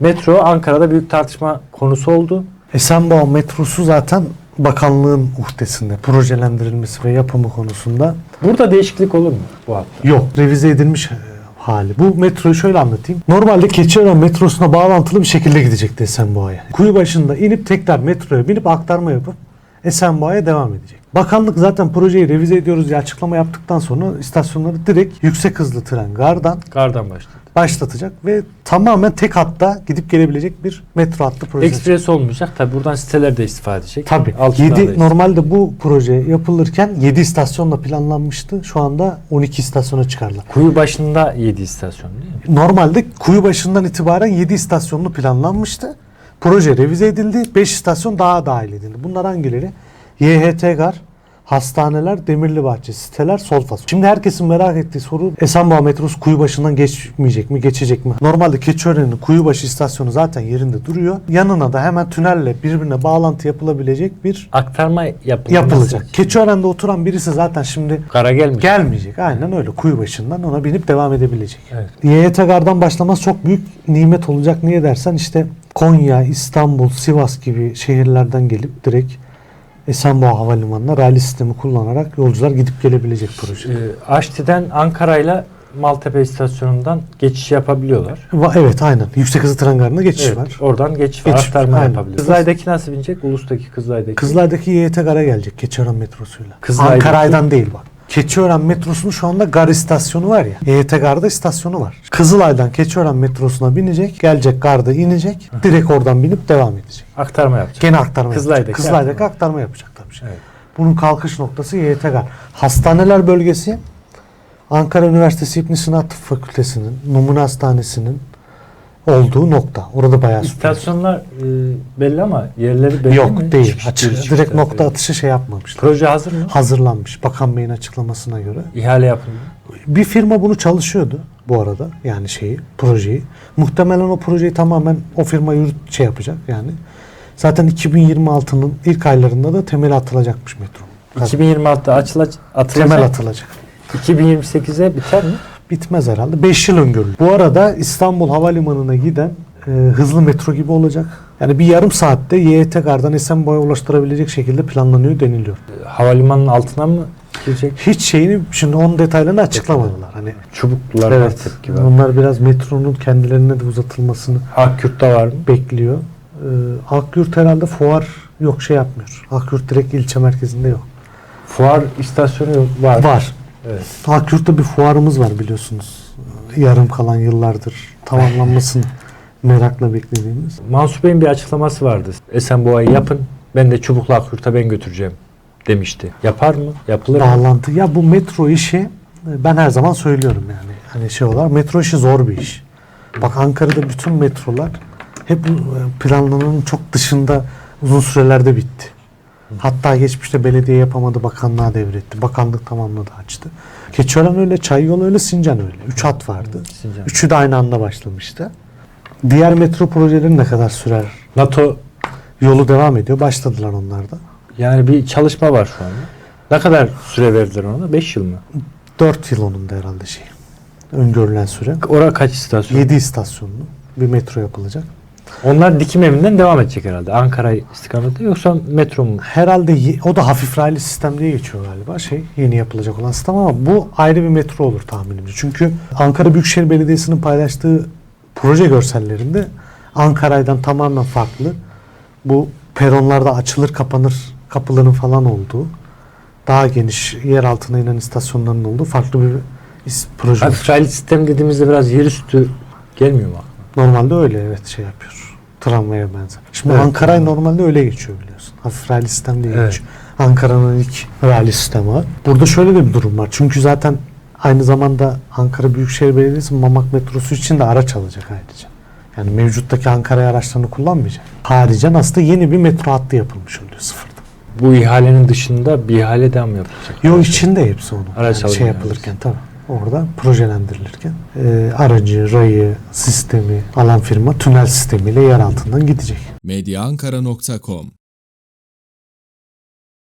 Metro Ankara'da büyük tartışma konusu oldu. Esenboğa metrosu zaten bakanlığın uhdesinde projelendirilmesi ve yapımı konusunda Burada değişiklik olur mu bu hafta? yok. Revize edilmiş e, hali. Bu metroyu şöyle anlatayım. Normalde Keçiören metrosuna bağlantılı bir şekilde gidecekti Esenboğa'ya. Kuyu başında inip tekrar metroya binip aktarma yapıp Esenboğa'ya devam edecek. Bakanlık zaten projeyi revize ediyoruz diye açıklama yaptıktan sonra istasyonları direkt yüksek hızlı tren gardan Gardan başladı. başlatacak ve tamamen tek hatta gidip gelebilecek bir metro hattı projesi. Ekspres olmayacak. Tabi buradan siteler de istifade edecek. Tabii. Altından da 7 istifade. normalde bu proje yapılırken 7 istasyonla planlanmıştı. Şu anda 12 istasyona çıkardılar. Kuyu başında 7 istasyon değil mi? Normalde kuyu başından itibaren 7 istasyonlu planlanmıştı. Proje revize edildi. 5 istasyon daha dahil edildi. Bunlar hangileri? YHT Gar, hastaneler, Demirli Bahçe, siteler, Solfas. Şimdi herkesin merak ettiği soru Esenboğa metrosu kuyu başından geçmeyecek mi, geçecek mi? Normalde Keçiören'in kuyubaşı istasyonu zaten yerinde duruyor. Yanına da hemen tünelle birbirine bağlantı yapılabilecek bir Aktarma yapılması yapılacak. için. Keçiören'de oturan birisi zaten şimdi Kara gelmeyecek. gelmeyecek. Aynen öyle. Kuyu başından ona binip devam edebilecek. Evet. YYT gardan başlaması çok büyük nimet olacak. Niye dersen işte Konya, İstanbul, Sivas gibi şehirlerden gelip direkt Esenboğa Havalimanı'na raylı sistemi kullanarak yolcular gidip gelebilecek proje. Ee, Aşti'den Ankara'yla Maltepe istasyonundan geçiş yapabiliyorlar. Evet aynen. Yüksek hızlı tren garına geçiş Evet, var. Oradan geçiş. Geçiş, Aktarma aynen. yapabiliyor. Kızılay'daki nasıl binecek? Ulus'taki Kızılay'daki. Kızılay'daki YYT gara gelecek Keçiören metrosuyla. Kızılay'daki- Ankara'dan değil bak. Keçiören metrosunun şu anda gar istasyonu var ya. YYT garda istasyonu var. Kızılay'dan Keçiören metrosuna binecek, gelecek garda inecek, direkt oradan binip devam edecek. Aktarma yapacak. Gene aktarma Kızılay'daki yapacak. Kızılay'daki aktarma. aktarma yapacak tabii. Şey. Evet. Bunun kalkış noktası YYT gar. Hastaneler bölgesi Ankara Üniversitesi İbn Sina Tıp Fakültesi'nin, Numune Hastanesi'nin olduğu nokta. Orada bayağı İstasyonlar e, belli ama yerleri belli Yok mi? değil. Çıkış- Açık, çıkış- direkt nokta atışı şey yapmamışlar. Proje hazır mı? Hazırlanmış. Bakan Bey'in açıklamasına göre. İhale yapıldı. Bir firma bunu çalışıyordu bu arada. Yani şeyi, projeyi. Muhtemelen o projeyi tamamen o firma yürüt şey yapacak yani. Zaten 2026'nın ilk aylarında da temeli atılacakmış metro. 2026'da açılacak. Temel atılacak. 2028'e biter mi? Bitmez herhalde. 5 yıl öngörülü. Bu arada İstanbul Havalimanı'na giden e, hızlı metro gibi olacak. Yani bir yarım saatte YYT Gar'dan Esenboğa'ya ulaştırabilecek şekilde planlanıyor deniliyor. Havalimanının altına mı girecek? Hiç şeyini şimdi onun detaylarını açıklamadılar. Hani Çubuklular evet. var. Onlar biraz metronun kendilerine de uzatılmasını Akkürt'te var mı? bekliyor. Ee, Akyurt herhalde fuar yok şey yapmıyor. Akyurt direkt ilçe merkezinde yok. Fuar istasyonu yok- var. Var. Evet. Akyurt'ta bir fuarımız var biliyorsunuz. Yarım kalan yıllardır tamamlanmasını merakla beklediğimiz. Mansur Bey'in bir açıklaması vardı. Esenboğa'yı yapın. Ben de Çubuklu Akkürt'e ben götüreceğim demişti. Yapar mı? Yapılır mı? Bağlantı. Ya bu metro işi ben her zaman söylüyorum yani. Hani şey olarak metro işi zor bir iş. Bak Ankara'da bütün metrolar hep e, planlananın çok dışında uzun sürelerde bitti. Hatta geçmişte belediye yapamadı, bakanlığa devretti. Bakanlık tamamladı, açtı. Keçiören öyle, Çayyolu öyle, Sincan öyle. Üç hat vardı. Sincan. Üçü de aynı anda başlamıştı. Diğer metro projeleri ne kadar sürer? NATO Yolu devam ediyor. Başladılar onlar da. yani bir çalışma var şu anda. Ne kadar süre verdiler ona? 5 yıl mı? 4 yıl onun da herhalde şey. Öngörülen süre. Ora kaç istasyon? 7 istasyonlu bir metro yapılacak. Onlar dikim evinden devam edecek herhalde. Ankara istikameti yoksa metro mu? Herhalde ye- o da hafif raylı sistem diye geçiyor galiba şey yeni yapılacak olan sistem ama bu ayrı bir metro olur tahminimce. Çünkü Ankara Büyükşehir Belediyesi'nin paylaştığı proje görsellerinde Ankara'dan tamamen farklı. Bu peronlarda açılır kapanır kapıların falan olduğu daha geniş yer altına inen istasyonların olduğu farklı bir is- proje. Hafif raylı sistem dediğimizde biraz yer üstü gelmiyor mu? Normalde öyle evet şey yapıyor. Tramvaya benzer. Şimdi Evet, Ankara tramvay. normalde öyle geçiyor biliyorsun. Hafif raylı sistem diye Evet. geçiyor. Ankara'nın ilk raylı sistemi var. Burada şöyle de bir durum var. Çünkü zaten aynı zamanda Ankara Büyükşehir Belediyesi Mamak metrosu için de araç alacak ayrıca. Yani mevcuttaki Ankara araçlarını kullanmayacak. Haricen aslında yeni bir metro hattı yapılmış oluyor sıfırdan. Bu ihalenin dışında bir ihale daha mı yapılacak? Yo içinde hepsi onun. Araç Yani şey yapılırken tabii. Orada projelendirilirken e, aracı, rayı, sistemi alan firma tünel sistemiyle yer altından gidecek. medyaankara.com